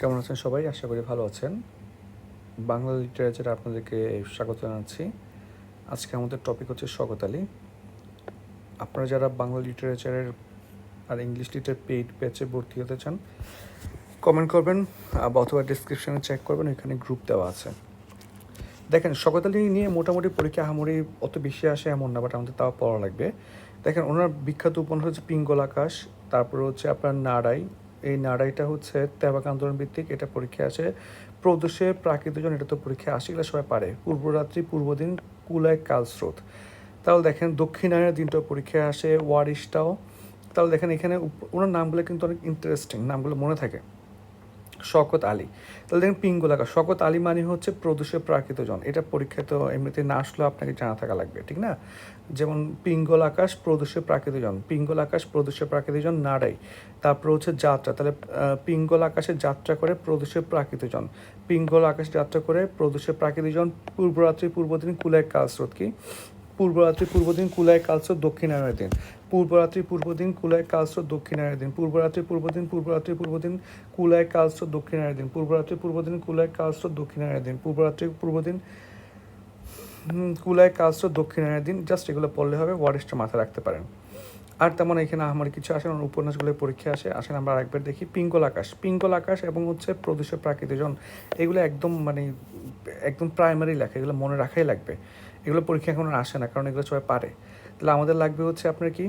কেমন আছেন সবাই? আশা করি ভালো আছেন। বাংলা লিটারেচারে আপনাদেরকে স্বাগত জানাচ্ছি। আজকে আমাদের টপিক হচ্ছে স্বগত আলী। আপনারা যারা বাংলা লিটারেচারের আর ইংলিশ লিটার পেইড ব্যাচে ভর্তি হতে চান কমেন্ট করবেন অথবা ডিসক্রিপশানে চেক করবেন, এখানে গ্রুপ দেওয়া আছে। দেখেন আলী নিয়ে মোটামুটি পরীক্ষা আহামরি অত বেশি আসে এমন না বাট আমাদের তাও পড়া লাগবে। দেখেন, ওনার বিখ্যাত উপন্যাস হচ্ছে পিঙ্গল আকাশ, তারপরে হচ্ছে আপনার নাড়াই এই নাড়াইটা হচ্ছে তেবাক আন্দোলন ভিত্তিক, এটা পরীক্ষা আসে। প্রাকৃতিক প্রাকৃতজন এটা তো পরীক্ষা আসে, এগুলো সবাই পারে। পূর্বরাত্রি, পূর্বদিন, কুলায় কালস্রোত তাহলে দেখেন দক্ষিণায়নের দিনটাও পরীক্ষা আসে, ওয়ারিশটাও। তাহলে দেখেন এখানে ওনার নামগুলো কিন্তু অনেক ইন্টারেস্টিং নামগুলো মনে থাকে। শকত আলী। তাহলে দেখেন পিঙ্গলাকা শকত আলী মানে হচ্ছে প্রদূষে প্রাকৃত জন। এটা পরীক্ষায় তো এমনিতে না আসলেও আপনাকে জানা থাকা লাগবে, ঠিক না? যেমন পিঙ্গল আকাশ প্রদূষে প্রাকৃত জন পিঙ্গল আকাশ প্রদূষে প্রাকৃত জন নাড়াই। তারপর হচ্ছে যাত্রা, তাহলে পিঙ্গল আকাশে যাত্রা করে প্রদূষে প্রাকৃত জন। পিঙ্গল আকাশ যাত্রা করে প্রদূষে প্রাকৃত জন, পূর্বরাত্রি, পূর্বদিন কুলায় কালস্রোত কি? পূর্বরাত্রি পূর্বদিন কুলায় কালস দক্ষিণায়নের দিন। পূর্বরাত্রি পূর্বদিন কুলায় কালস দক্ষিণায়নের দিন। পূর্বরাত্রি পূর্বদিন পূর্বরাত্রি পূর্বদিন কুলায় কালস দক্ষিণায়নের দিন। পূর্বরাত্রি পূর্বদিন কুলায় কালস দক্ষিণায়নের দিন। পূর্বরাত্রি পূর্ব দিন কুলায় কালস দক্ষিণায়নের দিন। জাস্ট এগুলো পড়লে হবে ওয়ারিশটা মাথায় রাখতে পারেন। আর তেমন এখানে আমার কিছু আসে না উপন্যাসগুলো পরীক্ষা আসে, আসেন আমরা আরেকবার দেখি, পিঙ্গল আকাশ। পিঙ্গল আকাশ এবং হচ্ছে প্রদূষের প্রাকৃতিজন এগুলো একদম মানে একদম প্রাইমারি লেখা, এগুলো মনে রাখাই লাগবে। এগুলো পরীক্ষা এখন আসে না, কারণ এগুলো সবাই পারে। তাহলে আমাদের লাগবে হচ্ছে আপনার কি,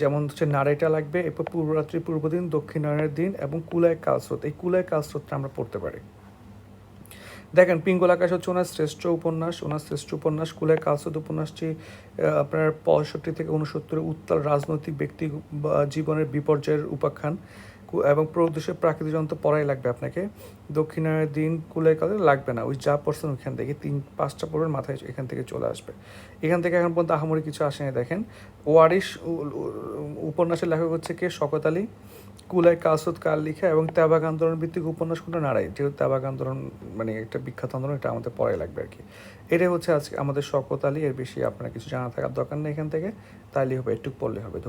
যেমন হচ্ছে নাড়াইটা লাগবে, এরপর পূর্বরাত্রি পূর্বদিন, দক্ষিণায়নের দিন এবং কুলায় কালস্রোত, এই কুলায় কালস্রোতটা আমরা পড়তে পারি। দেখেন, পিঙ্গল আকাশ হচ্ছে ওনার শ্রেষ্ঠ উপন্যাস, ওনার শ্রেষ্ঠ উপন্যাস, কুলের কালসদ উপন্যাসটি আপনার পঁয়ষট্টি থেকে উনসত্তরে উত্তাল রাজনৈতিক ব্যক্তি জীবনের বিপর্যয়ের উপাখ্যান। এবং প্রদূষে প্রাকৃতিক যন্ত্র পড়াই লাগবে আপনাকে। দক্ষিণের দিন কুলের কালে লাগবে না। ওই যা পড়ছেন ওইখান থেকে তিন, পাঁচটা পড়বেন, মাথায় এখান থেকে চলে আসবে। এখান থেকে এখন পর্যন্ত আহামরি কিছু আসেনি, দেখেন। ওয়ারিশ উপন্যাসের লেখক হচ্ছে কে? শকত আলী। কুলাই কাসুদ কাল লিখা এবং ত্যাবাগ আন্দোলন ভিত্তিক উপন্যাস কোনটা? নাড়াই যেহেতু ত্যাবাগ আন্দোলন মানে একটা বিখ্যাত আন্দোলন, এটা আমাদের পড়াই লাগবে আর কি। এটাই হচ্ছে আজকে আমাদের শকত আলী। এর বেশি আপনার কিছু জানা থাকার দরকার নেই এখান থেকে। তাইলেই হবে, একটু পড়লে হবে। ধন্যবাদ।